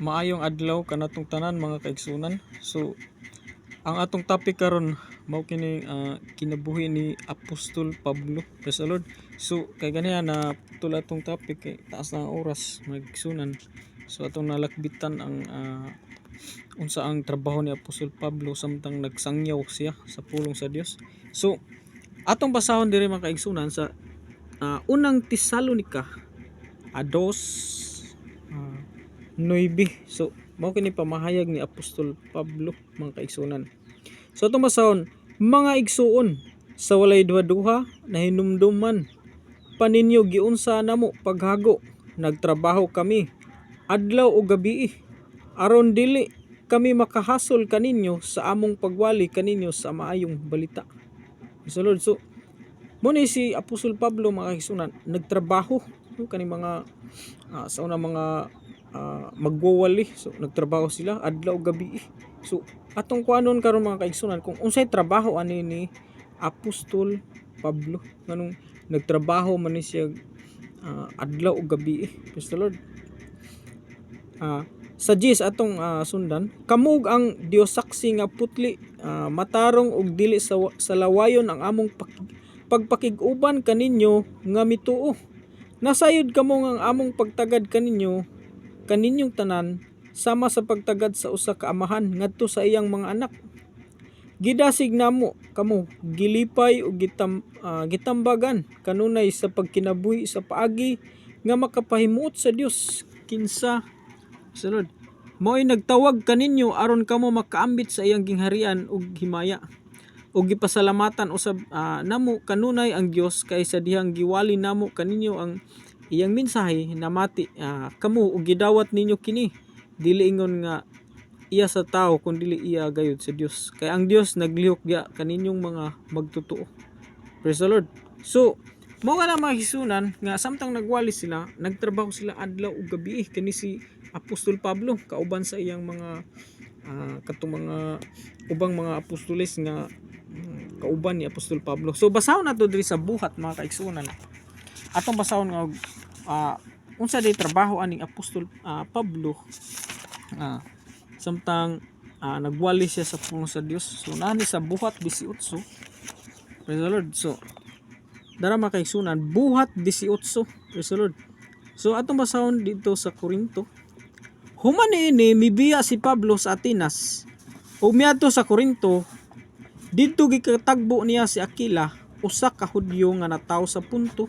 maayong adlaw kanatong tanan mga kaigsunan. So ang atong topic karon mao kini ah, kinabuhi ni Apostol Pablo. Praise Lord. So kay ganiya na tul atong topic kay taas na oras mga kaigsunan. So atong nalakbitan ang ah, unsa ang trabaho ni Apostol Pablo samtang nagsangyaw siya sa pulong sa Dios. So atong basahon diri mga kaigsunan sa ah, unang Tesalonika a dos ah, 9. So, mao kini pamahayag ni Apostol Pablo mga kaigsunan. So atong basahon, mga igsuon sa walay duha-duha na hinumduman paninyo giunsa namo paghago nagtrabaho kami adlaw o gabi aron dili kami makahasol kaninyo sa among pagwali kaninyo sa maayong balita. So Lord, so mo ni si Apostol Pablo mga kaigsunan nagtrabaho no, kani mga ah, sa una mga ah, magwawali. So nagtrabaho sila adlaw gabi so atong kuanon karon mga kaigsunan kung unsay trabaho ani ni Apostol Pablo nganong nagtrabaho man ni siya ah, adlaw gabi praise the Lord. Ah, sa Gis atong ah, sundan kamug ang Dios saksi nga putli ah, matarong ug dili sa, sa lawayon ang among pak- pagpakig-uban kaninyo nga mituo. Nasayod kamo ang among pagtagad kaninyo kaninyong tanan sama sa pagtagad sa usa ka amahan ngadto sa iyang mga anak. Gidasig namo kamo gilipay ug gitam, ah, gitambagan kanunay sa pagkinabuhi sa paagi nga makapahimuot sa Dios kinsa? Sa Lord. Mo'y nagtawag kaninyo aron kamo makaambit sa iyang gingharian ug himaya. Ug gipasalamatan usab ah, namo kanunay ang Dios kay sa dihang giwali namo kaninyo ang iyang mensahe namati ah, kamo ug gidawat ninyo kini dili ingon nga iya sa tao kun dili iya gayud sa Dios kay ang Dios naglihok ya kaninyong mga magtotoo praise the Lord so mao na mga hisunan nga samtang nagwali sila nagtrabaho sila adlaw ug gabi kani si Apostol Pablo kauban sa iyang mga ah, katong mga ubang mga apostoles nga mm, kauban ni Apostol Pablo. So basahon nato diri sa buhat mga kaigsunan. Atong basahon nga ah, unsa day trabaho aning Apostol ah, Pablo ah, samtang ah, nagwali siya sa pulong sa Dios. So nani sa buhat 18. Praise the Lord. So dara mga kaigsunan buhat 18. Praise the Lord. So atong basahon dito sa Korinto Human ini mibiya si Pablo sa Atenas ug miadto sa Korinto didto gikatagbo niya si Aquila usa ka Hudyo nga natawo sa punto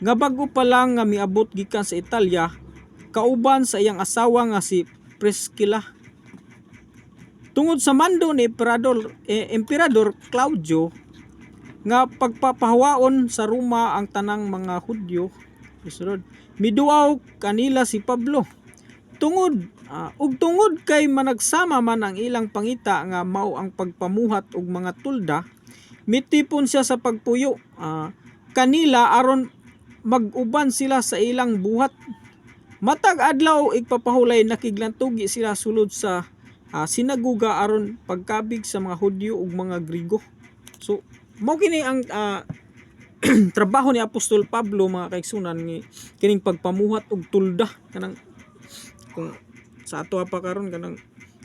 nga bago pa lang nga miabot gikan sa Italya kauban sa iyang asawa nga si Priscilla tungod sa mando ni Emperador eh, Emperador Claudio nga pagpapahawaon sa Roma ang tanang mga Hudyo Lord. miduaw kanila si Pablo tungod ah, ug tungod kay managsama man ang ilang pangita nga mao ang pagpamuhat og mga tulda mitipon siya sa pagpuyo Ah, kanila aron mag-uban sila sa ilang buhat. Matag adlaw igpapahulay nakiglantugi sila sulod sa ah, sinaguga aron pagkabig sa mga Hudyo ug mga Grigo. So mao kini ang ah, trabaho ni Apostol Pablo mga kaigsunan ni kining pagpamuhat og tulda. Kanang kung sa ato pa karon kanang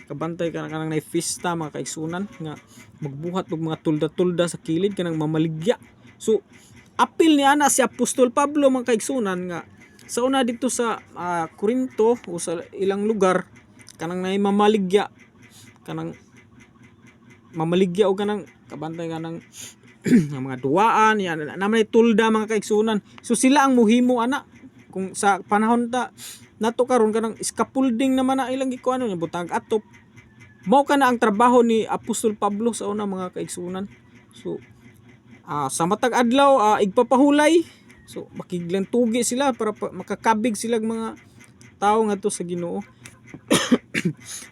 kabantay kanang kanang nay fiesta mga kaigsunan nga magbuhat og mga tulda-tulda sa kilid kanang mamaligya. So apil ni ana si Apostol Pablo mga kaigsunan nga. Sa una dito sa ah, Corinto o sa ilang lugar kanang nay mamaligya. Kanang mamaligya o kanang kabantay kanang mga duwaan yan. Naman tulda mga kaigsunan. So sila ang muhimo ana. Kung sa panahon ta nato karon kanang scaffolding naman na ilang gikuano niya butang atop mao kana ang trabaho ni Apostol Pablo sa una mga kaigsunan. So ah, sa matag adlaw ah, igpapahulay. So makiglang tugi sila para pa, makakabig sila mga tao ngadto sa Ginoo.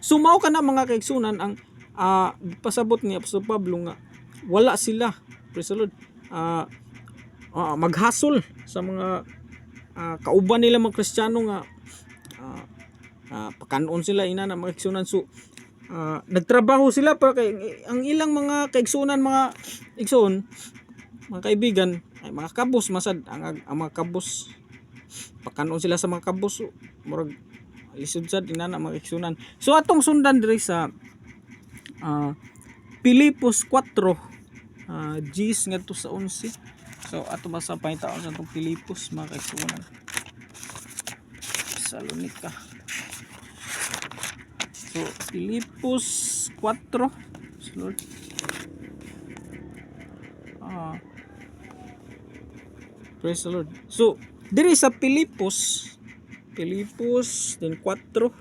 So mao kana mga kaigsunan ang ah, pasabot ni Apostol Pablo nga wala sila praise the Lord ah, ah, maghasol sa mga ah, kauban nila mga Kristiyano nga ah, ah, pakanon sila ina na mga kaigsunan. So ah, nagtrabaho sila para kay ang ilang mga kaigsunan mga igsoon mga kaibigan ay mga kabos masad ang, ang mga kabos pakanon sila sa mga kabos so, murag lisod sad inana mga kaigsunan so atong sundan diri sa ah Pilipos 4 uh, Gs ngadto sa 11 so ato basa pangitaon sa itong Pilipos mga kaigsunan. Salonika so Pilipos 4 so, Lord. Ah. Praise the Lord. So diri sa Pilipos Pilipos then 4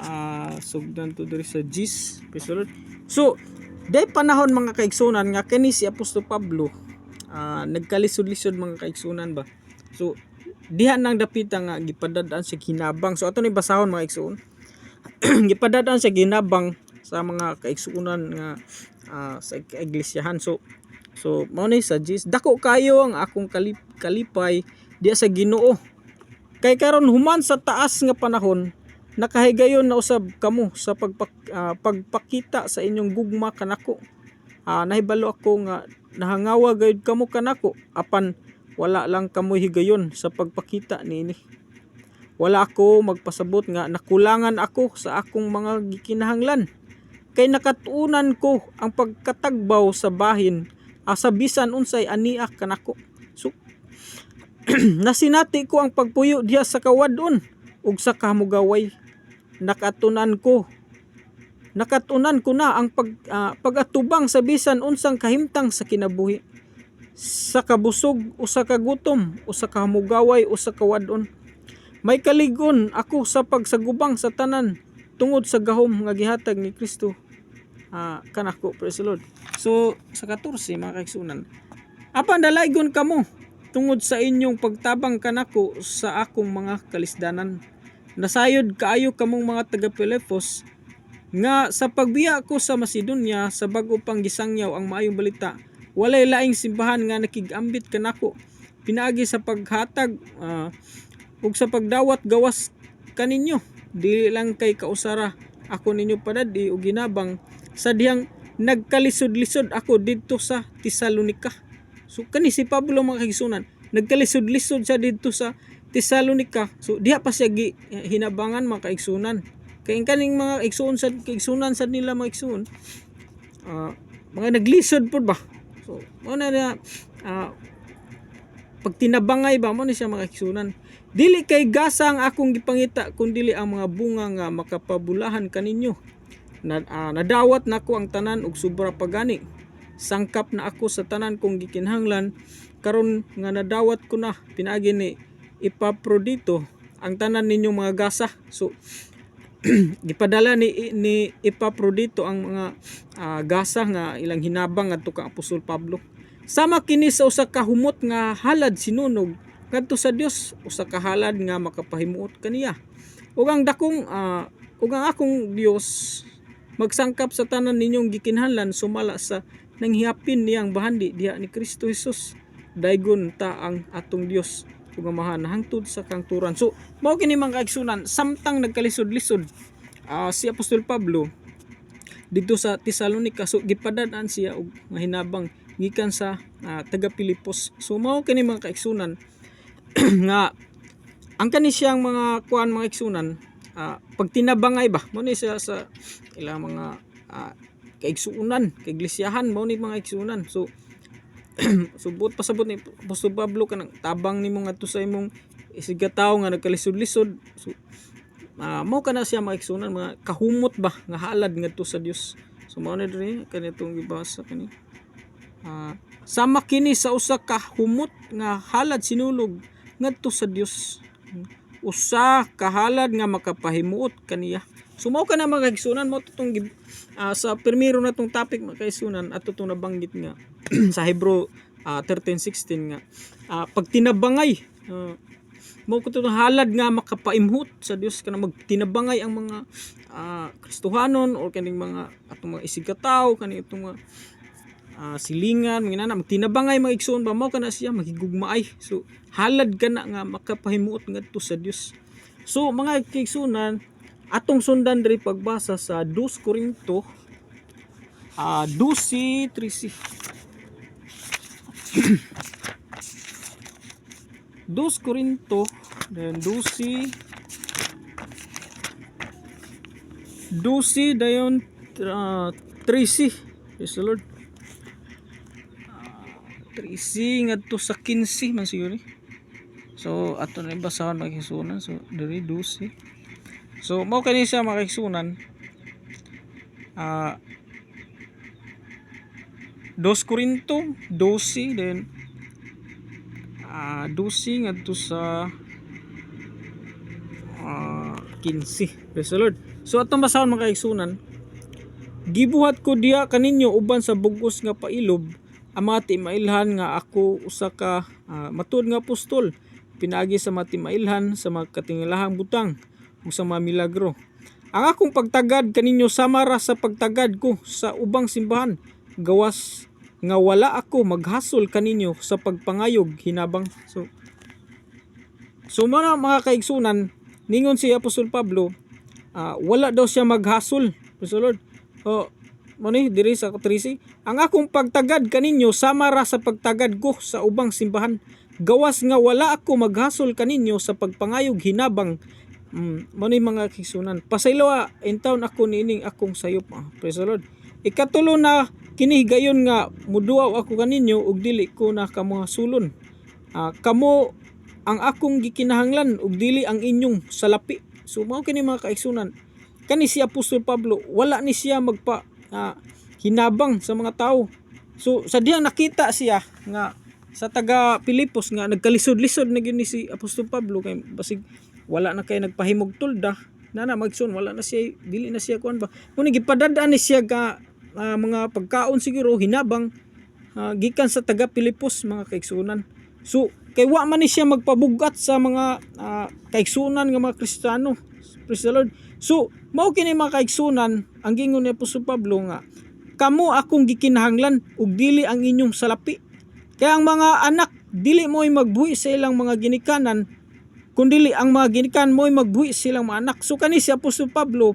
ah sugdan to diri sa Gs praise the Lord. So day panahon mga kaigsunan nga kini si Apostol Pablo ah nagkalisod-lisod mga kaigsunan ba? So diha nang dapita nga gipadadaan sa ginabang. So ato ni basahon mga kaigsuon gipadadaan sa ginabang sa mga kaigsuonan nga ah, sa iglesiyahan so so mao ni Gs dako kayo ang akong kalip, kalipay diya sa Ginoo. Kay karon human sa taas nga panahon nakahigayon na usab kamo sa pagpak, ah, pagpakita sa inyong gugma kanako. Ah, nahibalo ako nga nahangawa gayud kamo kanako apan wala lang kamo higayon sa pagpakita niini wala ako magpasabot nga nakulangan ako sa akong mga gikinahanglan. Kay nakatuunan ko ang pagkatagbaw sa bahin. Ah, sa bisan unsay ania kanako so nasinati ko ang pagpuyo diha sa kawadon ug sa kamugaway. Nakatunan ko nakatunan ko na ang pag, ah, pagatubang sa bisan unsang kahimtang sa kinabuhi. Sa kabusog o sa kagutom o sa kamugaway o sa kawadon may kaligon ako sa pagsagubang sa tanan tungod sa gahom nga gihatag ni Kristo. Ah kanako praise the Lord. So sa 14 mga kaigsunan apan dalaygon kamo tungod sa inyong pagtabang kanako sa akong mga kalisdanan? Nasayod kaayo kamong mga taga Pilipos nga sa pagbiya ko sa Macedonia sa bago pang gisangyaw ang maayong balita walay laing simbahan nga nakigambit kanako. Pinaagi sa paghatag ah, ug sa pagdawat gawas kaninyo dili lang kay kausara ako ninyo padadi ug ginabang. Sa dihang nagkalisod-lisod ako didto sa Tesalonika so kani si Pablo mga kaigsunan nagkalisod-lisod siya didto sa Tesalonika so diha pa siya gi, hinabangan mga kaigsunan kay ang kaning mga igsuon sa kaigsunan sa nila mga igsuon ah, mga naglisod po ba? So mo na na pag tinabangay ba mo ni siya mga kaigsunan dili kay gasa ang akong gipangita kundi ang mga bunga nga makapabulahan kaninyo na, ah, nadawat nako ang tanan og sobra pagani sangkap na ako sa tanan kong gikinhanglan karon nga nadawat ko na. Pinaagi ni Epaprodito ang tanan ninyong mga gasa. So gipadala ni ni Epaprodito ang mga ah, gasa nga ilang hinabang ngadto kang Apostol Pablo sama kini sa usa ka humot nga halad sinunog ngadto sa Dios usa ka halad nga makapahimuot kaniya ug ang dakong ah, ug ang akong Dios magsangkap sa tanan ninyong gikinahanglan sumala sa nanghiyapin niyang bahandi diha ni Kristo Jesus. Daygon ta ang atong Dios ug amahan hangtod sa kangturan. So mao kini mga kaigsunan samtang nagkalisod-lisod ah, si Apostol Pablo dito sa Tesalonika so gipadadaan siya og mahinabang gikan sa ah, taga Pilipos. So mao kini mga kaigsunan nga ang kani siyang mga kuan mga igsunan ah, pag tinabangay ba? Mo ni siya sa ilang mga ah, kaigsuunan kaiglesiyahan mo ni mga igsunan so subot pasabot ni Apostol Pablo kanang tabang nimo ngadto sa imong isigataw nga nagkalisod-lisod. So ah, mao kana siya mga igsunan mga kahumot ba nga halad ngadto sa Dios so mao na diri kanitong gibasa kani Ah, sama kini sa usa ka humot nga halad sinulog ngadto sa Dios. Usa ka halad nga makapahimuot kaniya. Sumaw ka na mga mo tutong gib- ah, sa primero na tong topic mga kaigsunan at tutong nabanggit nga sa Hebro ah, 13:16 nga. Ah, pag tinabangay ah, mo ko tutong halad nga makapaimhot sa Dios kana magtinabangay ang mga ah, Kristohanon or kaning mga atong mga isigataw kaning itong mga ah, silingan mga nana magtinabangay mga igsoon ba? Mao kana siya magigugmaay. So halad kana nga makapahimuot ngadto sa Dios so mga kaigsunan atong sundan diri pagbasa sa 2 Korinto ah 12 13 2 Korinto then 12 12 dayon uh, 13 praise Lord. Ah, 13 ngadto sa 15 man siguro so ato na basahon makikisunan so diri 12 so mao kani siya makikisunan ah 2 Corinto 12 then ah 12 ngadto sa ah 15 praise the Lord. So atong basahon mga kaigsunan gibuhat ko diha kaninyo uban sa bugos nga pailob amati mailhan nga ako usa ka ah, matud nga apostol. Pinaagi sa mati mailhan sa mga katingalahang butang. Ug sa mga milagro. Ang akong pagtagad kaninyo samara sa pagtagad ko sa ubang simbahan. Gawas nga wala ako maghasol kaninyo sa pagpangayog hinabang. So So mga mga kaigsunan, ningon si Apostol Pablo, ah, wala daw siya maghasol. Praise the Lord. O, mo ni diri sa 13, ang akong pagtagad kaninyo sama ra sa pagtagad ko sa ubang simbahan. Gawas nga wala ako maghasol kaninyo sa pagpangayog hinabang mm, mo ni mga kaigsunan. Pasayloa in town ako niining akong sayop. Ah, praise the Lord. Ikatulo na kini gayon nga muduaw ako kaninyo ug dili ko na kamo sulon. Ah, kamo ang akong gikinahanglan ug dili ang inyong salapi. So mao kini mga kaigsunan. Kani si Apostol Pablo, wala ni siya magpa ah, hinabang sa mga tao. So sa diha nakita siya nga sa taga Pilipos nga nagkalisod-lisod na gyud si Apostol Pablo kay basig wala na kay nagpahimog tulda. Nana magsun wala na siya dili na siya kuan ba. Muni gipadadaan ni siya ka ah, mga pagkaon siguro hinabang ah, gikan sa taga Pilipos mga kaigsunan. So kay wa man ni siya magpabugat sa mga ah, kaigsunan nga mga Kristiyano. Praise the Lord. So mao kini mga kaigsunan ang gingon ni Apostol Pablo nga kamo akong gikinahanglan ug dili ang inyong salapi. Kaya ang mga anak dili mo'y magbuhi sa ilang mga ginikanan kundili ang mga ginikan mo'y magbuhi silang mga anak. So kani si Apostol Pablo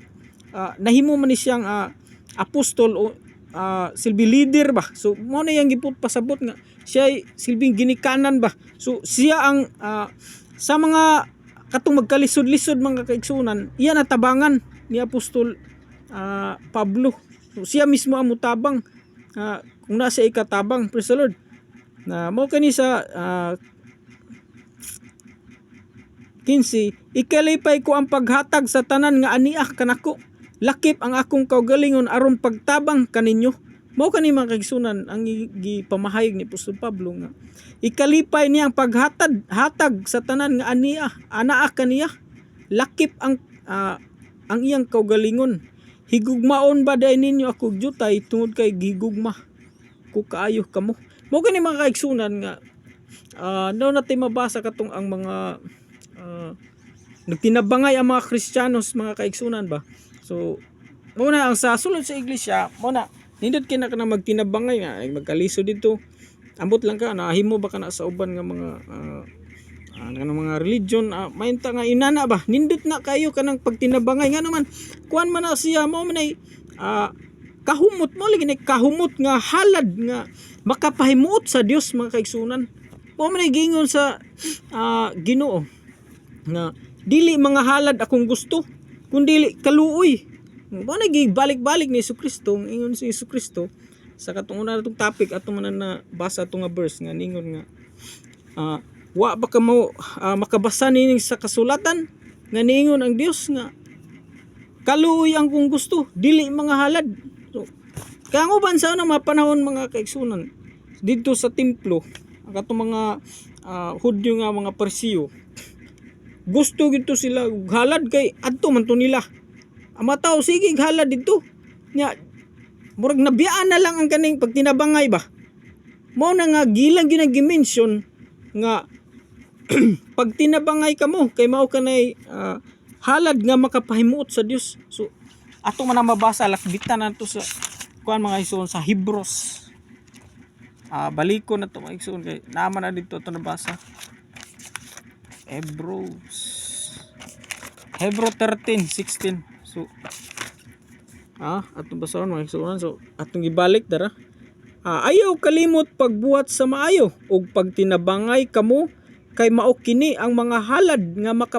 ah, nahimo man ni siyang ah, apostol o ah, silbi leader ba? So mo na yang giput pasabot nga siya silbing ginikanan ba? So siya ang ah, sa mga katong magkalisod-lisod mga kaigsunan iya natabangan ni apostol ah, Pablo siya mismo ang mutabang ah, kung nasa ikatabang praise the Lord. Na mo kani sa 15 Ikalipay ko ang paghatag sa tanan nga aniah kanako. Lakip ang akong kaugalingon aron pagtabang kaninyo. Mao kani mga kaigsunan ang gi- gipamahayag ni Apostol Pablo nga ikalipay niya ang paghatag hatag sa tanan nga aniya anaa kaniya. Lakip ang ah, ang iyang kaugalingon higugmaon ba day ninyo ako jutay tungod kay gigugma. Ko kaayo kamo mo. Kani mga kaigsunan nga uh, natin mabasa katong ang mga ah, nagtinabangay ang mga Kristiyanos mga kaigsunan ba? So muna ang sa sulod sa iglesia muna nindot kina ka na magtinabangay nga magkaliso dito. Ambot lang ka nahimo ba ka na sa uban nga mga ah, ah, nga mga religion uh, mainta nga inana ba? Nindot na kayo kanang pagtinabangay. Nga naman kuan man na siya mo man ay ah, kahumot mo lagi na kahumot nga halad nga makapahimuot sa Dios mga kaigsunan. Mo man gingon sa ah, Ginoo nga dili mga halad akong gusto kundi kaluoy. Mo na balik-balik ni Kristo ingon si Kristo sa katungunan natong topic ato man na basa ato nga verse nga ningon nga ah, wa ba ka mo ah, makabasa nining sa kasulatan? Nga niingon ang Dios nga kaluoy ang kung gusto dili mga halad. So kaya nga uban sa mga panahon mga kaigsunan dito sa templo ang katong mga ah, Hudyo nga mga Parsiyo gusto gito sila halad kay adto man to nila. Ang mga tao sige halad dito. Nya murag nabiyaan na lang ang kaning pagtinabangay ba? Mo na nga gilang ginang gimension nga pag tinabangay ka mo kay mao kanay ah, halad nga makapahimuot sa Dios. So ato man ang mabasa lakbitan na to sa kuan mga ison sa Hebrews. Ah baliko na to mga ison kay naman na dito to nabasa. Hebrews. Hebrew 13 16 so ah atong basahan mga isunan so atong gibalik dara ah, ayaw kalimot pagbuhat sa maayo ug pagtinabangay kamo kay mao kini ang mga halad nga makap